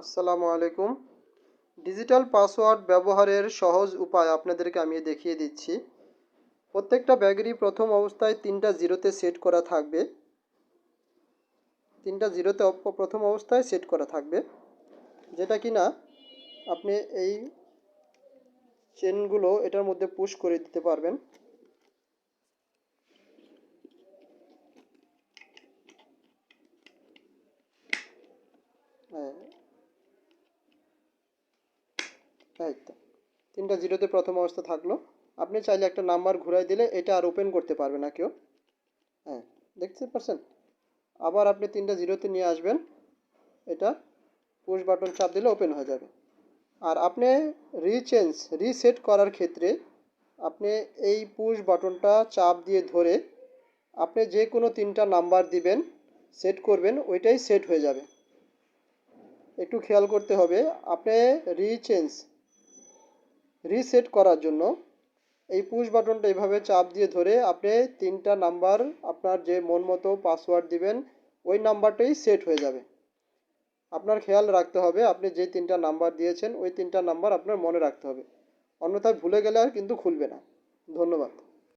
আসসালামু আলাইকুম। Digital password ব্যবহারের সহজ উপায় আপনাদেরকে আমি দেখিয়ে দিচ্ছি। প্রত্যেকটা ব্যাগেরই প্রথম অবস্থায় তিনটা জিরোতে সেট করা থাকবে। তিনটা জিরোতে প্রথম অবস্থায় সেট করা থাকবে। যেটা কি না আপনি এই চেনগুলো এটার মধ্যে পুশ করে দিতে পারবেন। হ্যাঁ। এই তো তিনটা জিরোতে প্রথম অবস্থা থাকল। আপনি চাইলে একটা নাম্বার ঘুরাই দিলে এটা আর ওপেন করতে পারবে না কেউ। হ্যাঁ দেখতে পারছেন আবার আপনি তিনটা জিরোতে নিয়ে আসবেন। এটা পুশ বাটন চাপ দিলে ওপেন হয়ে যাবে। আর আপনি রিচেঞ্জ রিসেট করার ক্ষেত্রে আপনি এই পুশ বাটনটা চাপ দিয়ে ধরে আপনি যে কোনো তিনটা নাম্বার দিবেন সেট করবেন, ওইটাই সেট হয়ে যাবে। একটু খেয়াল করতে হবে। আপনি রিচেঞ্জ রিসেট করার জন্য এই পুশ বাটনটা এইভাবে চাপ দিয়ে ধরে আপনি তিনটা নাম্বার আপনার যে মন মতো পাসওয়ার্ড দিবেন, ওই নাম্বারটাই সেট হয়ে যাবে। আপনার খেয়াল রাখতে হবে, আপনি যে তিনটা নাম্বার দিয়েছেন, ওই তিনটা নাম্বার আপনার মনে রাখতে হবে। অন্যথায় ভুলে গেলে আর কিন্তু খুলবে না। ধন্যবাদ।